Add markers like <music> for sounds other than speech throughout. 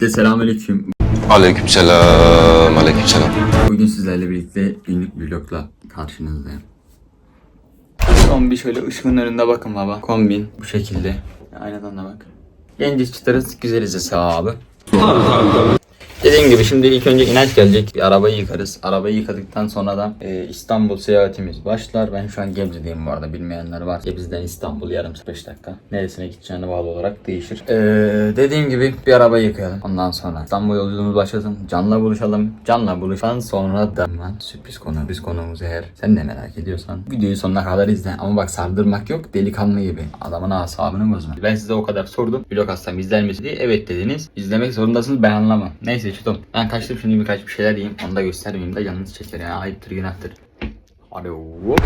De selamünaleyküm. Aleykümselam, aleykümselam. Bugün sizlerle birlikte günlük vlogla karşınızdayım. Son bir şöyle ışığın önünde bakın baba. Kombin bu şekilde. Aynadan da bak. Genciz çıtarız, güzeliz hesabı. Dediğim gibi şimdi ilk önce inanç gelecek. Arabayı yıkarız. Arabayı yıkadıktan sonra da e, İstanbul seyahatimiz başlar. Ben şu an Gebze'deyim bu arada bilmeyenler var. Gebze'den İstanbul yarım 5 dakika. Neresine gideceğine bağlı olarak değişir. E, dediğim gibi bir araba yıkayalım. Ondan sonra İstanbul yolculuğumuz başlasın. Can'la buluşalım. Can'la buluşan sonra da Lan sürpriz konu. Sürpriz konuğumuz eğer sen de merak ediyorsan videoyu sonuna kadar izle. Ama bak sardırmak yok. Delikanlı gibi. Adamın asabını bozma. Ben size o kadar sordum. Vlog atsam izler misiniz diye. Evet dediniz. İzlemek zorundasınız. Ben anlamam. Neyse çıktım. Ben kaçtım şimdi birkaç bir şeyler yiyeyim. Onu da göstermeyeyim de canınız çeker yani. Ayıptır günahtır. Hop.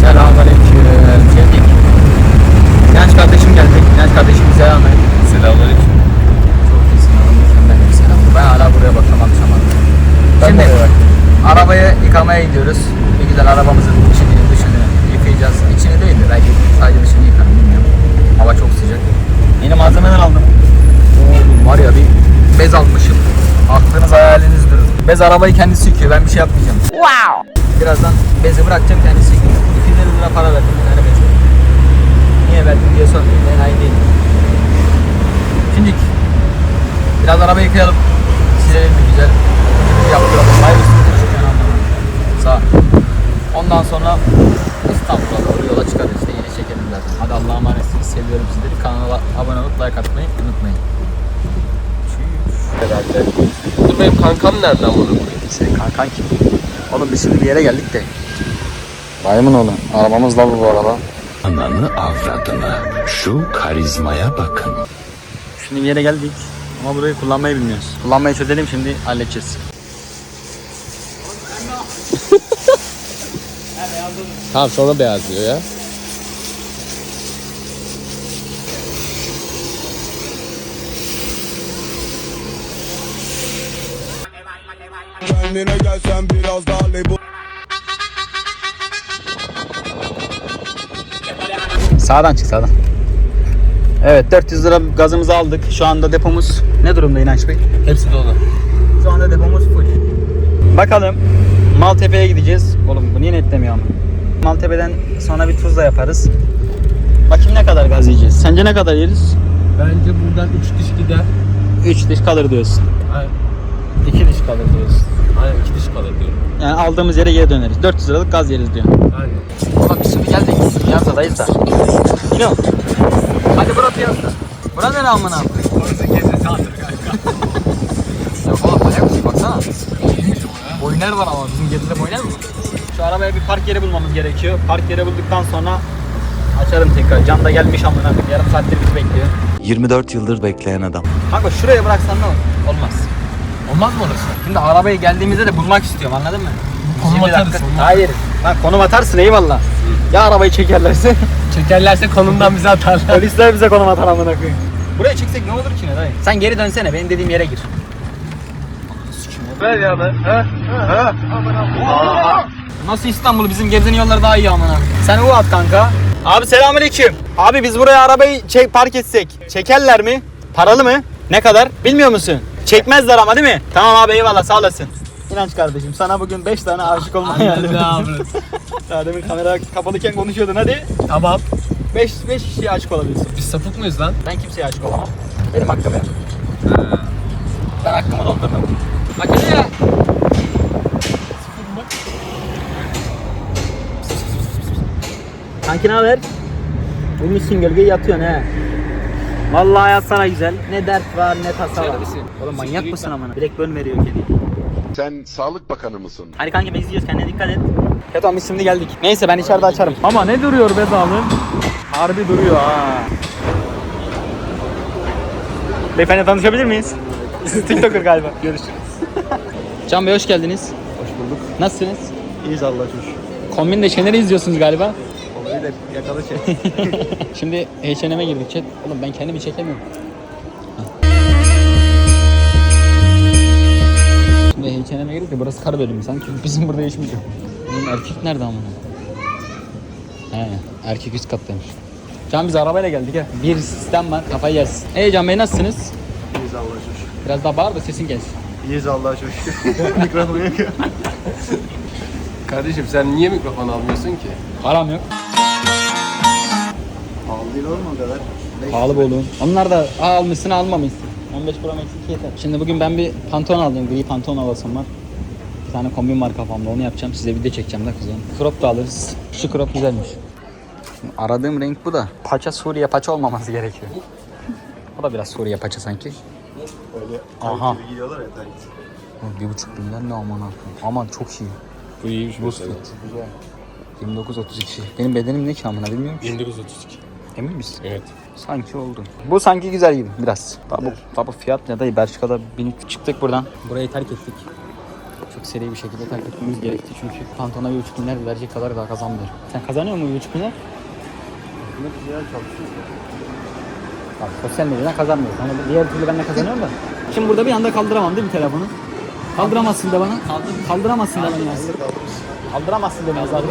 Selamünaleyküm. Geldik. İnanç kardeşim geldi. İnanç kardeşim selamünaleyküm. Selamünaleyküm. Çok iyisin oğlum. Mükemmel selam. Ben hala buraya bakıyorum akşam Şimdi arabayı yıkamaya gidiyoruz. Bir güzel arabamızın içini dışını yıkayacağız. İçini değil de belki sadece dışını yıkarım bilmiyorum. Hava çok sıcak. Yeni malzemeler aldım. Oğlum var ya bir bez almışım. Aklınız hayaliniz durur. Bez arabayı kendisi yıkıyor. Ben bir şey yapmayacağım. Wow. Birazdan bezi bırakacağım kendisi yıkıyor. 250 lira para verdim bir tane bez. Niye verdim diye sormayın. Ben aynı değilim. Şimdi biraz araba yıkayalım. Silelim bir güzel. Yaptıralım. Hayırlısı çıkıyor anlamına. Sağ. Ondan sonra İstanbul'a doğru yola çıkarız işte yine çekelim zaten. Hadi Allah'a emanetsiniz. Seviyorum sizleri. Kanala abone olup like atmayı unutmayın. Herhalde. Dur benim kankam nereden bunu koyayım? Senin kankan kim? Oğlum biz şimdi bir yere geldik de. Dayımın oğlu. Arabamız da bu bu araba. Ananı avradını. Şu karizmaya bakın. Şimdi bir yere geldik. Ama burayı kullanmayı bilmiyoruz. Kullanmayı çözelim şimdi halledeceğiz. Tamam sonra beyazlıyor ya. Kendine gelsen biraz daha label Sağdan çık sağdan. Evet 400 lira gazımızı aldık. Şu anda depomuz ne durumda İnanç Bey? Hepsi dolu. Şu anda depomuz full. Bakalım Maltepe'ye gideceğiz. Oğlum bu niye netlemiyor ama? Maltepe'den sonra bir Tuzla yaparız. Bakayım ne kadar gaz yiyeceğiz. Sence ne kadar yeriz? Bence buradan 3 diş gider. 3 diş kalır diyorsun. Aynen. 2 diş kalır diyorsun. Aynen 2 diş kalır diyorum. Yani aldığımız yere geri döneriz. 400 liralık gaz yeriz diyor. Aynen. Oğlum biz şimdi geldik. Piyasadayız da. Yine o. Hadi bura piyasa. Bura ne amına koyayım? Orası gezi saattir kanka. Yok oğlum manyak mısın baksana. Boyner var ama bizim geride boyner mi? Şu arabaya bir park yeri bulmamız gerekiyor. Park yeri bulduktan sonra açarım tekrar. Can da gelmiş amına koyayım. Yarım saattir bizi bekliyor. 24 yıldır bekleyen adam. Kanka şuraya bıraksan ne olur? Olmaz. Olmaz mı orası? Şimdi arabayı geldiğimizde de bulmak istiyorum anladın mı? Konum 20 atarız, dakika- olmaz. Hayır. Lan konum atarsın eyvallah. Ya arabayı çekerlerse? <laughs> Çekerlerse konumdan bize atarlar. Polisler bize konum atar amına koyayım. Buraya çeksek ne olur ki ne dayı? Sen geri dönsene benim dediğim yere gir. Ver ya ben. Ha? Ha? Nasıl İstanbul bizim Gebze'nin yolları daha iyi amına. Sen U at kanka. Abi selamünaleyküm. Abi biz buraya arabayı çek park etsek çekerler mi? Paralı mı? Ne kadar? Bilmiyor musun? Çekmezler ama değil mi? Tamam abi eyvallah sağ olasın. İnanç kardeşim sana bugün 5 tane aşık olma hayali. Abi? <laughs> Daha demin kamera kapalıyken konuşuyordun hadi. Tamam. 5 5 kişiye aşık olabilirsin. Biz sapık mıyız lan? Ben kimseye aşık olamam. Benim hakkım ya. Ben hakkımı doldurdum. Hele ya. Kanki ne haber? Uyumuşsun gölgeye yatıyorsun he. Vallahi hayat sana güzel. Ne dert var ne tasa var. Oğlum manyak mısın amına? Direkt bön veriyor kedi. Sen Sağlık Bakanı mısın? Hadi kanki biz gidiyoruz kendine dikkat et. Ya tamam biz şimdi geldik. Neyse ben içeride açarım. Ama ne duruyor be? Harbi duruyor ha. Beyefendi tanışabilir miyiz? <laughs> TikToker galiba. Görüşürüz. Can Bey hoş geldiniz. Hoş bulduk. Nasılsınız? İyiyiz Allah'a şükür. Kombin de Şener'i izliyorsunuz galiba. Da yakala şey. <laughs> Şimdi H&M'e girdik chat. Oğlum ben kendimi çekemiyorum. Şimdi H&M'e girdik de burası kar bölümü sanki <laughs> bizim burada işimiz yok. Bunun erkek nerede amına? He, erkek üst kattaymış. Can biz arabayla geldik ha. Bir sistem var kafayı yersin. Hey Can Bey nasılsınız? İyiyiz Allah'a şükür. Biraz daha bağır da sesin gelsin. İyiyiz Allah'a şükür. <laughs> Mikrofonu yakıyor. Kardeşim sen niye mikrofon almıyorsun ki? Param yok. Pahalı değil oğlum o kadar. Pahalı bu oğlum. Onlar da Aa, almışsın almamışsın. 15 Pro Max 2 yeter. Şimdi bugün ben bir pantolon aldım. Gri pantolon havasım var. Bir tane kombin var kafamda onu yapacağım. Size video çekeceğim da kızım. Crop da alırız. Şu crop güzelmiş. Şimdi aradığım renk bu da. Paça Suriye paça olmaması gerekiyor. O da biraz Suriye paça sanki. Öyle Aha. giyiyorlar ya terk. Bir buçuk binden ne aman akım. Aman çok iyi. Bu iyiymiş Boost fit. 29-32. Benim bedenim ne ki amına bilmiyorum ki. 1932. Emin misin? Evet. Sanki oldu. Bu sanki güzel gibi biraz. Tabi, tabi fiyat ne dayı Belçika'da 1300 çıktık buradan. Burayı terk ettik. Çok seri bir şekilde terk etmemiz gerekti çünkü pantona bir buçuk milyar verecek kadar daha kazanmıyor. Sen kazanıyor musun bir buçuk milyar? Bak sosyal medyadan kazanmıyoruz. Ama diğer türlü ben de kazanıyorum da. Şimdi burada bir anda kaldıramam değil mi telefonu? Kaldıramazsın da bana. Kaldıramazsın da bana. Kaldıramazsın da bana zaten.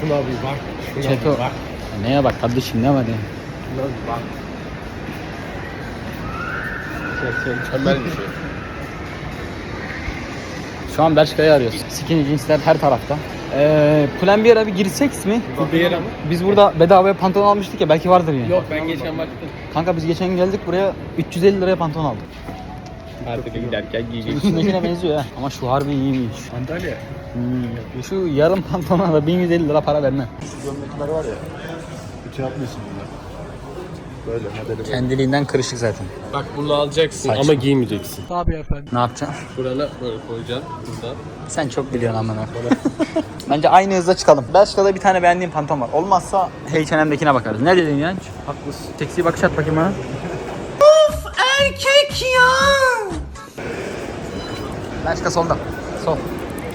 Şuna bir bak. Şuna Çeto. bir bak. Neye bak kardeşim ne var ya? Bir bak. Mükemmel bir şey. Şu an Belçika'yı arıyoruz. Skinny jeansler her tarafta. Ee, Plan bir ara bir girsek mi? Bir yere mi? Biz burada bedavaya pantolon almıştık ya belki vardır yani. Yok ben geçen baktım. Kanka biz geçen geldik buraya 350 liraya pantolon aldık. Artık giderken giyeceksin. Üstündekine benziyor ha. Ama şu harbi iyiymiş. Antalya. Hmm. Şu yarım pantolona da 1150 lira para vermem. Şu gömlekler var ya. Bunlar. Böyle modeli böyle. Kendiliğinden kırışık zaten. Bak bunu alacaksın Saçma. ama giymeyeceksin. Ne yapacaksın? Burana böyle koyacaksın. Buradan. Sen çok biliyorsun amına. <laughs> Bence aynı hızda çıkalım. Belçika'da bir tane beğendiğim pantolon var. Olmazsa H&M'dekine bakarız. Ne dedin ya? Haklısın. Seksi bakış at bakayım bana. Of erkek ya. Belçika solda. Sol.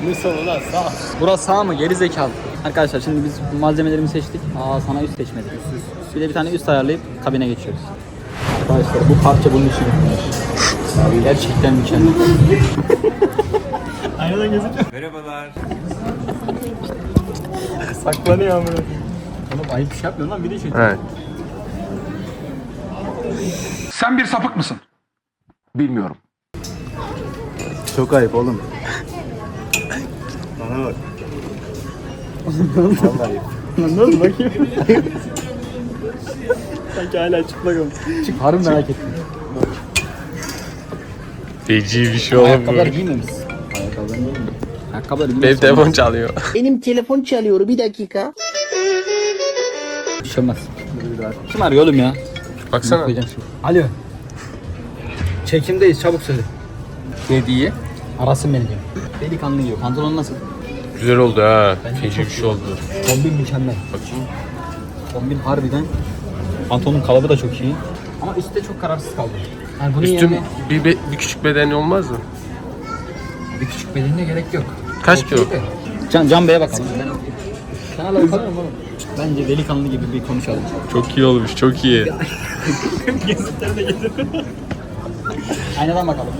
Ne sonu lan sağ. Burası sağ mı? Geri zekalı. Arkadaşlar şimdi biz malzemelerimizi seçtik. Aa sana üst seçmedik. Bir de bir tane üst ayarlayıp kabine geçiyoruz. Arkadaşlar bu parça bunun için. Abi gerçekten mükemmel. <laughs> Aynadan gözüküyor. Merhabalar. Saklanıyor amına. Oğlum ayıp bir şey yapmıyorsun lan bir de şey. Evet. Sen bir sapık mısın? Bilmiyorum. Çok ayıp oğlum. <laughs> Bana bak. Vallahi ne oldu bakayım. Sanki hala çıplak olmuş. Çık harbi merak ettim. Feci bir şey Ayakkabılar giymemişsin. Ayakkabıları giymemişsin. Ayakkabıları Benim giymemişsin. telefon çalıyor. Benim telefon çalıyor bir dakika. Olmaz. Kim arıyor oğlum ya? Baksana. Koyacağım şimdi. Alo. Çekimdeyiz çabuk söyle. Ne diye? Arasın beni diyor. Delikanlı diyor. Pantolon nasıl? Güzel oldu ha. Feci bir şey oldu. Kombin mükemmel. Bakayım. Kombin harbiden. Pantolonun kalıbı da çok iyi. Ama üstte çok kararsız kaldım. Yani bunun Üstüm yerine bir, be- bir küçük bedeni olmaz mı? bir küçük bedenine gerek yok. Kaç kilo? Can, Can Bey'e bakalım. Ben okuyayım. Sana la bakalım oğlum. Bence delikanlı gibi bir konuşalım. Çok iyi olmuş, çok iyi. <laughs> Aynadan bakalım.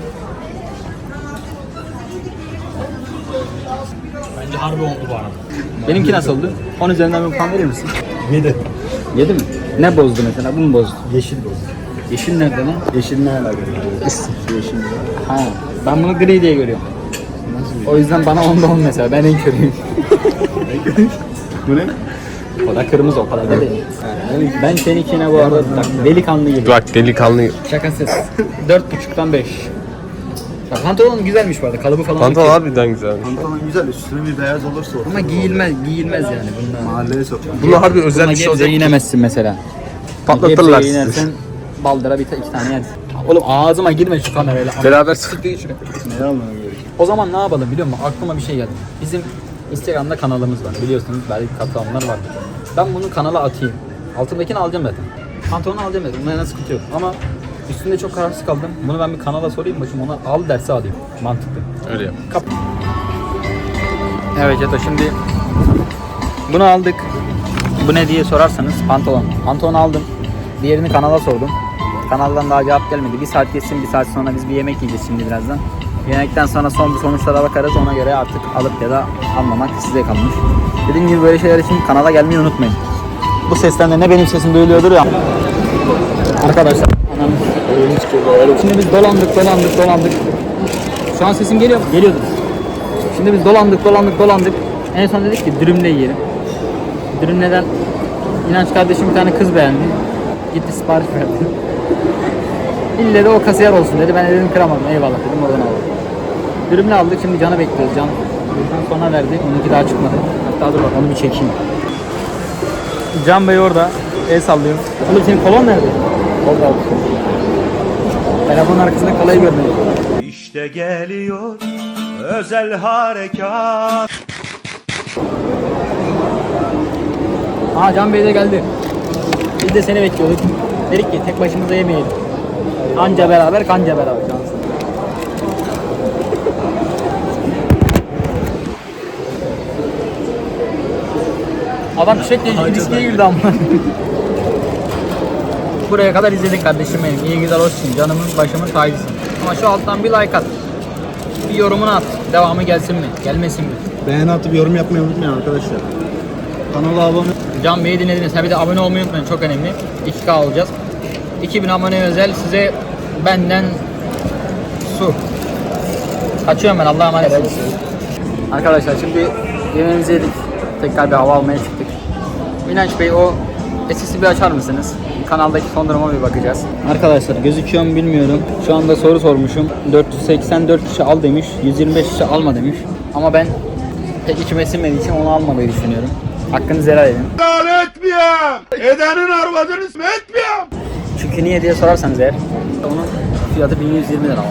Bence harbi oldu bu arada. Benimki nasıl oldu? 10 üzerinden bir puan verir misin? 7. 7 mi? Ne bozdu mesela? Bu mu bozdu? Yeşil bu. Yeşil nerede lan? Yeşil ne alakalı? Yeşil. Ha, ben bunu gri diye görüyorum. O yüzden bana onda 10 mesela. Ben en körüyüm. <laughs> Bu ne? O da kırmızı o kadar da değil. Ben seninkine bu arada bak, delikanlı gibi. Bak delikanlı. Şakasız. 4.5'tan 5. Bak pantolon güzelmiş bu arada. Kalıbı falan. Pantolon okey. harbiden güzelmiş. Pantolon güzel üstüne bir beyaz olursa ortada Ama giyilmez, giyilmez yani bunlar. Mahalleye sok. Bunu harbi özel Buna bir şey gebze olacak. inemezsin mesela. Patlatırlar Gebze'ye sizi. inersen baldıra bir ta- iki tane yersin. Oğlum ağzıma girme şu kamerayla. Beraber Ne almam gerekiyor? O zaman ne yapalım biliyor musun? Aklıma bir şey geldi. Bizim Instagram'da kanalımız var. Biliyorsunuz belki katılanlar vardır. Ben bunu kanala atayım. Altındakini alacağım zaten. Pantolonu alacağım zaten. Buna sıkıntı yok. Ama üstünde çok kararsız kaldım. Bunu ben bir kanala sorayım bakayım ona al derse alayım. Mantıklı. Öyle yap. Kap. Evet Yato şimdi bunu aldık. Bu ne diye sorarsanız pantolon. Pantolon aldım. Diğerini kanala sordum. Kanaldan daha cevap gelmedi. Bir saat geçsin bir saat sonra biz bir yemek yiyeceğiz şimdi birazdan. Yemekten sonra son bir sonuçlara bakarız. Ona göre artık alıp ya da almamak size kalmış. Dediğim gibi böyle şeyler için kanala gelmeyi unutmayın. Bu sesten de ne benim sesim duyuluyordur ya. Arkadaşlar Şimdi biz dolandık, dolandık, dolandık. Şu an sesim geliyor mu? Geliyordu. Şimdi biz dolandık, dolandık, dolandık. En son dedik ki dürümle yiyelim. Dürümleden İnanç kardeşim bir tane kız beğendi. Gitti sipariş verdi. İlle de o kasiyer olsun dedi. Ben de dedim kıramadım. Eyvallah dedim oradan aldım. Dürümle aldık. Şimdi Can'ı bekliyoruz. Can Buradan sonra verdi. Onunki daha çıkmadı. Hatta dur bak onu bir çekeyim. Can Bey orada. El sallıyor. Oğlum senin kolon nerede? Kol Telefonun arkasında kolayı görmedim. İşte geliyor özel harekat. Aa Can Bey de geldi. Biz de seni bekliyorduk. Dedik ki tek başımıza yemeyelim. Anca beraber kanca beraber cansın. Adam çiçekle ilgili riskeye girdi ama. Buraya kadar izledik kardeşim benim. İyi güzel olsun. Canımın başımın tacısın. Ama şu alttan bir like at. Bir yorumunu at. Devamı gelsin mi? Gelmesin mi? Beğeni atıp yorum yapmayı unutmayın arkadaşlar. Kanala abone Can Bey'i dinlediniz. Ha bir de abone olmayı unutmayın. Çok önemli. 2K olacağız. 2000 abone özel size benden su. Kaçıyorum ben. Allah'a emanet olun. Arkadaşlar şimdi yemeğimizi yedik. Tekrar bir hava almaya çıktık. İnanç Bey o sesi bir açar mısınız? Kanaldaki son duruma bir bakacağız. Arkadaşlar gözüküyor mu bilmiyorum. Şu anda soru sormuşum. 484 kişi al demiş. 125 kişi alma demiş. Ama ben pek içime sinmediği için onu almamayı düşünüyorum. Hakkınızı helal edin. Edenin arvadını etmiyorum. Çünkü niye diye sorarsanız eğer onun fiyatı 1120 lira ama.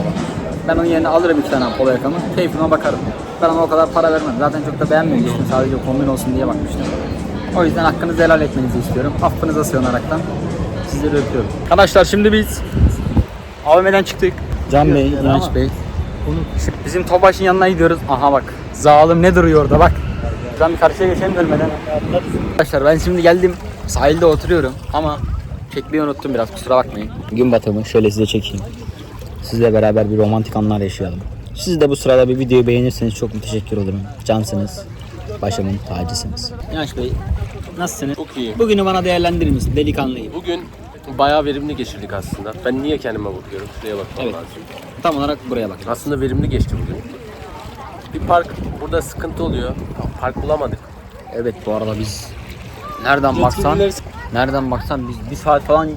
Ben onun yerine alırım iki tane polo yakamı. Keyfime bakarım. Ben ona o kadar para vermem. Zaten çok da beğenmemiştim. Sadece kombin olsun diye bakmıştım. O yüzden hakkınızı helal etmenizi istiyorum. Affınıza sığınaraktan sizleri öpüyorum. Arkadaşlar şimdi biz AVM'den çıktık. Can Bey, İnanç Bey. Şimdi bizim Topaş'ın yanına gidiyoruz. Aha bak. Zalim ne duruyor orada bak. Şuradan bir karşıya geçelim ölmeden. Arkadaşlar ben şimdi geldim. Sahilde oturuyorum ama çekmeyi unuttum biraz kusura bakmayın. Gün batımı şöyle size çekeyim. Sizle beraber bir romantik anlar yaşayalım. Siz de bu sırada bir videoyu beğenirseniz çok müteşekkir olurum. Cansınız. Başımın tacısınız. İnanç Bey nasılsınız? Çok iyi. Bugünü bana değerlendirir misin delikanlıyı? Bugün bayağı verimli geçirdik aslında. Ben niye kendime bakıyorum? Şuraya bakmam Evet. lazım. Tam olarak buraya bak. Aslında verimli geçti bugün. Bir park burada sıkıntı oluyor. Park bulamadık. Evet bu arada biz nereden baksan nereden baksan biz bir saat falan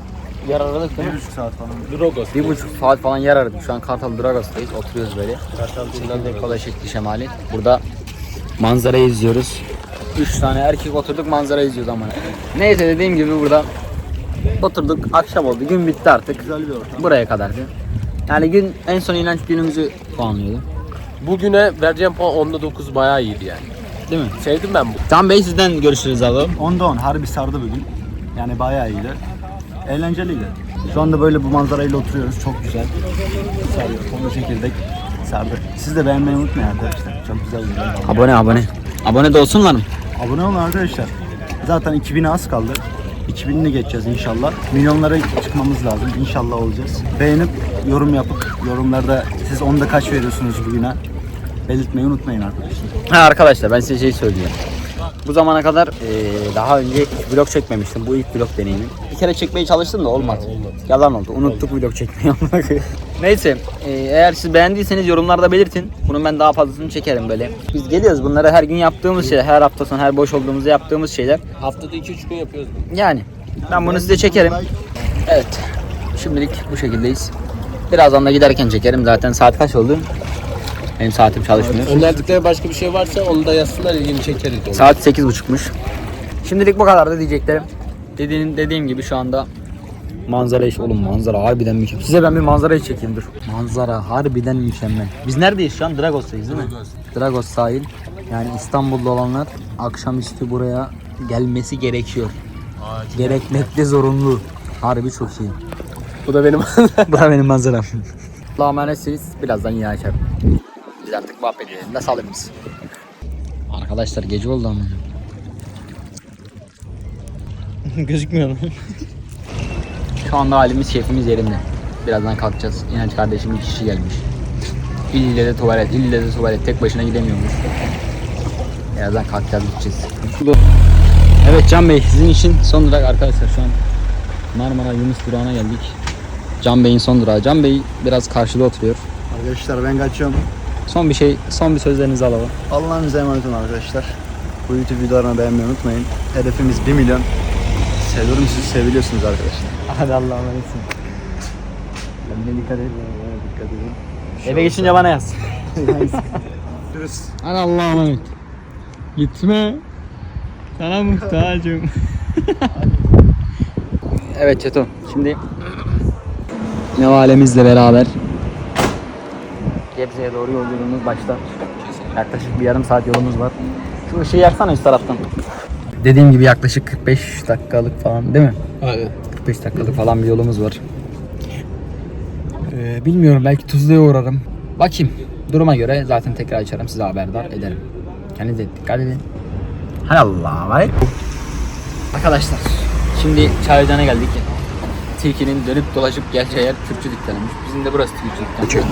yer aradık değil mi? saat falan. Drogos. Bir buçuk saat falan yer aradık. Şu an Kartal Dragos'tayız. Oturuyoruz böyle. Kolay şekli şemali. Burada manzarayı izliyoruz. Üç tane erkek oturduk manzara izliyoruz ama. Neyse dediğim gibi burada oturduk. Akşam oldu. Gün bitti artık. Güzel bir ortam. Buraya kadardı. Yani gün en son inanç günümüzü puanlıyordu. Bugüne vereceğim puan 10'da 9 bayağı iyiydi yani. Değil mi? Sevdim ben bu. Can Bey sizden görüşürüz alalım. Onda 10 harbi sardı bugün. Yani bayağı iyiydi. Eğlenceliydi. Şu anda böyle bu manzarayla oturuyoruz. Çok güzel. Sarıyor. Konu çekirdek sardı. Siz de beğenmeyi unutmayın arkadaşlar. Çok güzel bir. Abone abone. Abone de olsunlar mı? Abone olun arkadaşlar. Zaten 2000'e az kaldı. 2000'ini geçeceğiz inşallah. Milyonlara çıkmamız lazım. İnşallah olacağız. Beğenip yorum yapıp yorumlarda siz onda kaç veriyorsunuz bugüne belirtmeyi unutmayın arkadaşlar. Ha arkadaşlar ben size şey söyleyeyim. Bu zamana kadar eee, daha önce hiç vlog çekmemiştim. Bu ilk vlog deneyimim. Bir kere çekmeye çalıştım da olmadı. Yalan oldu. Unuttuk vlog çekmeyi. Neyse. eee, eğer siz beğendiyseniz yorumlarda belirtin. Bunun ben daha fazlasını çekerim böyle. Biz geliyoruz. Bunları her gün yaptığımız şeyler. Her hafta sonu her boş olduğumuzda yaptığımız şeyler. Haftada 2-3 gün yapıyoruz. Yani ben bunu size çekerim. Evet. Şimdilik bu şekildeyiz. Birazdan da giderken çekerim. Zaten saat kaç oldu? Benim saatim çalışmıyor. Önerdikleri başka bir şey varsa onu da yazsınlar ilgini çekeriz. Onu. Saat 8.30'muş. Şimdilik bu kadar da diyeceklerim. Dediğim, dediğim gibi şu anda manzara iş oğlum manzara harbiden mükemmel. Size ben bir manzarayı çekeyim dur. Manzara harbiden mükemmel. Biz neredeyiz şu an? Dragos'tayız değil mi? Dragos sahil. Yani İstanbul'da olanlar akşamüstü buraya gelmesi gerekiyor. Gerekmekte zorunlu. Harbi çok iyi. Bu da benim <laughs> Bu da benim manzaram. Allah'a emanetsiniz. Birazdan yine açarım. Muhabbet edelim. Nasıl alırız? Arkadaşlar gece oldu ama. <laughs> Gözükmüyor mu? Şu anda halimiz keyfimiz yerinde. Birazdan kalkacağız. İnanç kardeşim bir kişi gelmiş. İlle de tuvalet, ille de tuvalet. Tek başına gidemiyormuş. Birazdan kalkacağız gideceğiz. Evet Can Bey sizin için son durak arkadaşlar şu an Marmara Yunus durağına geldik. Can Bey'in son durağı. Can Bey biraz karşıda oturuyor. Arkadaşlar ben kaçıyorum. Son bir şey, son bir sözlerinizi alalım. Allah'ınıza emanet olun arkadaşlar. Bu YouTube videolarını beğenmeyi unutmayın. Hedefimiz 1 milyon. Seviyorum sizi, seviliyorsunuz arkadaşlar. Hadi Allah'a emanetsin. Kendine dikkat et. Dikkat edin. Eve geçince bana yaz. Hadi Allah'a emanet. Gitme. Sana muhtacım. <laughs> evet Çeto. Şimdi Nevalemizle beraber Gebze'ye doğru yolculuğumuz başlar. Yaklaşık bir yarım saat yolumuz var. Şu ışığı yaksana üst taraftan. Dediğim gibi yaklaşık 45 dakikalık falan değil mi? Aynen. 45 dakikalık falan bir yolumuz var. Ee, bilmiyorum belki Tuzla'ya uğrarım. Bakayım. Duruma göre zaten tekrar açarım size haberdar ederim. Kendinize dikkat edin. Hay Allah vay. Arkadaşlar şimdi Çaylıcan'a geldik. Tilkinin dönüp dolaşıp geleceği yer Kürtçü dükkanıymış. Bizim de burası Tilkçü dükkanı.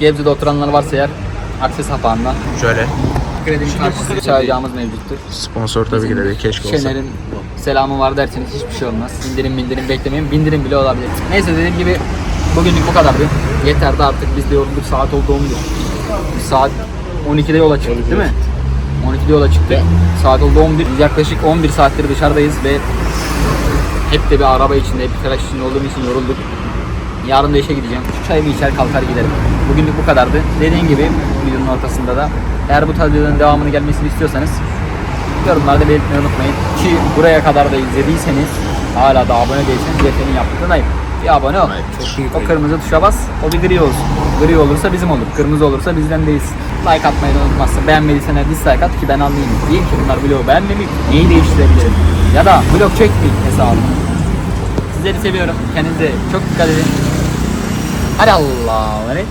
Gebze'de oturanlar varsa eğer Akses Hapağı'ndan Şöyle. kredinin karşısında çağıracağımız mevcuttur. Sponsor tabii ki de değil. Keşke olsa. Şener'in selamı var derseniz hiçbir şey olmaz. İndirim bindirim beklemeyin. Bindirim bile olabilir. Neyse dediğim gibi bugünlük bu kadardı. Yeterdi artık biz de yorulduk. Saat oldu 11. Biz saat 12'de yola çıktık değil mi? 12'de yola çıktık. Saat oldu 11. Biz yaklaşık 11 saattir dışarıdayız ve hep de bir araba içinde, hep bir telaş içinde olduğum için yorulduk. Yarın da işe gideceğim. Şu çayımı içer kalkar giderim. Bugünlük bu kadardı. Dediğim gibi videonun ortasında da eğer bu tarz videoların devamını gelmesini istiyorsanız yorumlarda belirtmeyi unutmayın. Ki buraya kadar da izlediyseniz hala da abone değilseniz yeteneğin yaptığın ayıp. Bir abone ol. O kırmızı tuşa bas. O bir gri olsun. Gri olursa bizim olur. Kırmızı olursa bizden değilsin. Like atmayı da unutmazsın. Beğenmediysen dislike at ki ben anlayayım. Diyeyim ki bunlar vlogu beğenmemiş. Neyi değiştirebilirim? Ya da vlog çekmeyin hesabı. Sizleri seviyorum. Kendinize çok dikkat edin. Hadi Allah'a emanet.